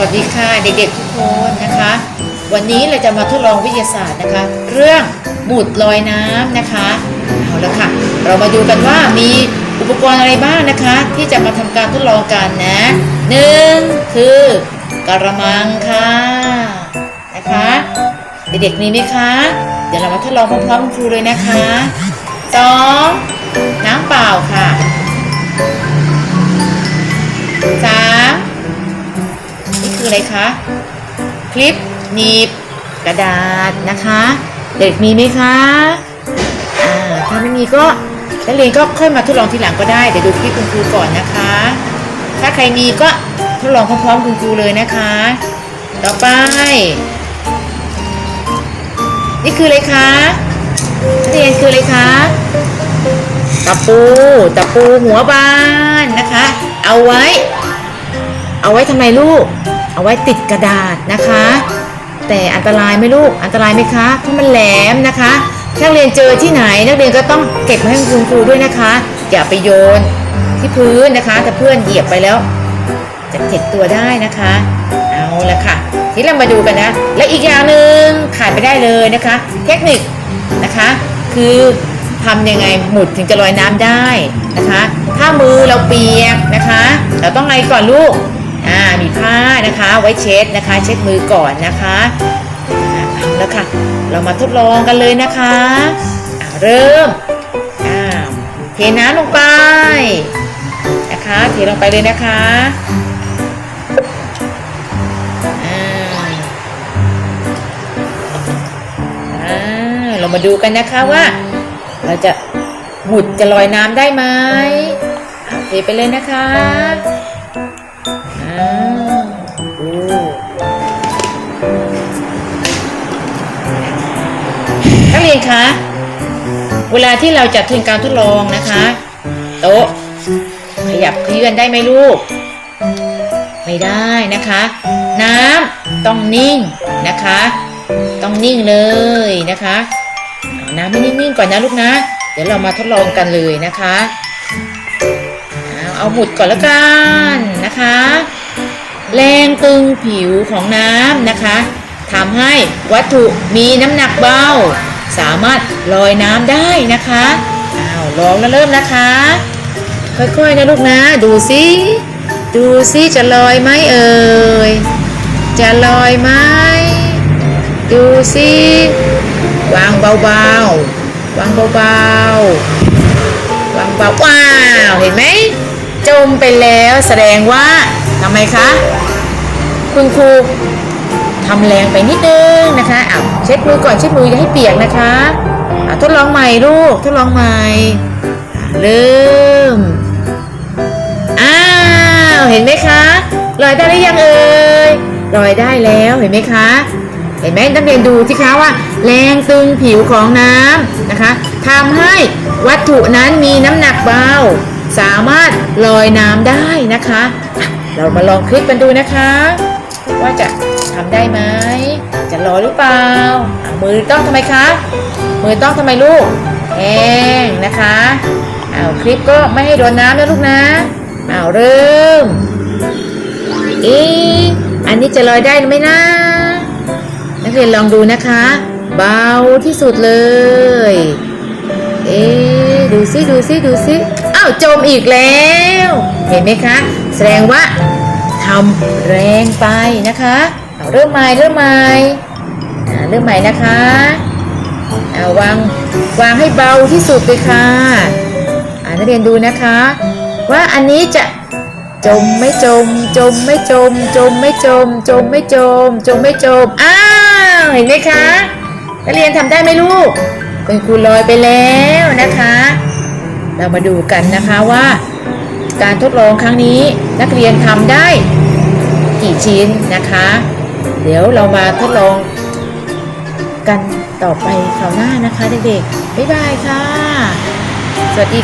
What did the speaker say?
วัสดีค่ะเด็กๆทุกคนนะคะ วันนี้เราจะมาทดลองวิทยาศาสตร์นะคะ เรื่องหมุดลอยน้ำนะคะเอาละค่ะ เรามาดูกันว่ามีอุปกรณ์อะไรบ้างนะคะ ที่จะมาทำการทดลองกันนะหนึ่งคือกระมังค่ะนะคะเด็กๆมีไหมคะ เดี๋ยวเรามาทดลองพร้อมๆคุณครูเลยนะคะสองน้ำเปล่าค่ะ คืออะไรคะ คลิปหนีบกระดาษนะคะ เด็กมีไหมคะอ่าถ้าไม่มีก็นักเรียนก็ค่อยมาทดลองทีหลังก็ได้เดี๋ยวดูคลิปคุณครูก่อนนะคะ ถ้าใครมีก็ทดลองพร้อมๆคุณครูเลยนะคะ ต่อไป นี่คืออะไรคะนักเรียนคืออะไรคะตะปูตะปูหัวบานนะคะ เอาไว้ เอาไว้ทำไมลูก เอาไว้ติดกระดาษนะคะ แต่อันตรายไหมลูก อันตรายไหมคะ เพราะมันแหลมนะคะ นักเรียนเจอที่ไหน นักเรียนก็ต้องเก็บมาให้คุณครูด้วยนะคะ อย่าไปโยนที่พื้นนะคะ ถ้าเพื่อนเหยียบไปแล้ว จะเจ็บตัวได้นะคะ เอาละค่ะ ทีนี้เรามาดูกันนะ และอีกอย่างหนึ่งขาดไปได้เลยนะคะ เทคนิคนะคะ คือทำยังไงหมุดถึงจะลอยน้ำได้นะคะ ถ้ามือเราเปียกนะคะ เราต้องไงก่อนลูก อ่ามีผ้านะคะไว้เช็ดนะคะ เช็ดมือก่อนนะคะเอาละค่ะ เรามาทดลองกันเลยนะคะเริ่มอ่าเทน้ำลงไปนะคะเทลงไปเลยนะคะอ่าอ่าเรามาดูกันนะคะว่า เราจะหุดจะลอยน้ำได้ไหมเทไปเลยนะคะ คะ เวลาที่เราจะทำการทดลองนะคะ โต๊ะขยับเคลื่อนได้ไหมลูก ไม่ได้นะคะ น้ำต้องนิ่งนะคะ ต้องนิ่งเลยนะคะเอาน้ำไม่นิ่งๆก่อนนะลูกนะ เดี๋ยวเรามาทดลองกันเลยนะคะเอาเอาหมุดก่อนแล้วกันนะคะ แรงตึงผิวของน้ำนะคะทำให้วัตถุมีน้ำหนักเบา สามารถลอยน้ำได้นะคะอ้าวลองแล้วเริ่มนะคะ ค่อยๆนะลูกนะ ดูซิดูซิจะลอยไหมเอ่ยจะลอยไหมดูซิวางเบาๆวางเบาๆวางเบาว้าวเห็นไหมจมไปแล้วแสดงว่าทำไมคะ คุณครู ทำแรงไปนิดนึงนะคะอ้าวเช็ดมือก่อนเช็ดมืออย่าให้เปียกนะคะอะทดลองใหม่ลูกทดลองใหม่เริ่มอ้าวเห็นไหมคะลอยได้หรือยังเอ่ยลอยได้แล้วเห็นไหมคะเห็นไหมนักเรียนดูสิคะว่า แรงตึงผิวของน้ำนะคะทำให้วัตถุนั้นมีน้ำหนักเบา สามารถลอยน้ำได้นะคะอะเรามาลองคลิปกันดูนะคะ ว่าจะทำได้ไหมจะลอยหรือเปล่า มือต้องทำไมคะ มือต้องทำไมลูกแห้งนะคะเอาคลิปก็ไม่ให้โดนน้ำนะลูกนะเอาเริ่มเอ๊ะอันนี้จะลอยได้ไหมนะนักเรียนลองดูนะคะ เบาที่สุดเลย เอ๊ะดูซิดูซิดูซิอ้าวจมอีกแล้ว เห็นไหมคะ แสดงว่า ทำแรงไปนะคะเอาเริ่มใหม่เริ่มใหม่อ่าเริ่มใหม่นะคะเอาวางวางให้เบาที่สุดเลยค่ะอ่านักเรียนดูนะคะ ว่าอันนี้จะจมไม่จม จมไม่จม จมไม่จม จมไม่จม จมไม่จมอ้าวเห็นไหมคะนักเรียนทำได้ไหมลูกคุณครูลอยไปแล้วนะคะ เรามาดูกันนะคะว่า การทดลองครั้งนี้นักเรียนทำได้ กี่ชิ้นนะคะ เดี๋ยวเรามาทดลองกันต่อไปคราวหน้านะคะเด็กๆ บ๊ายบายค่ะ สวัสดี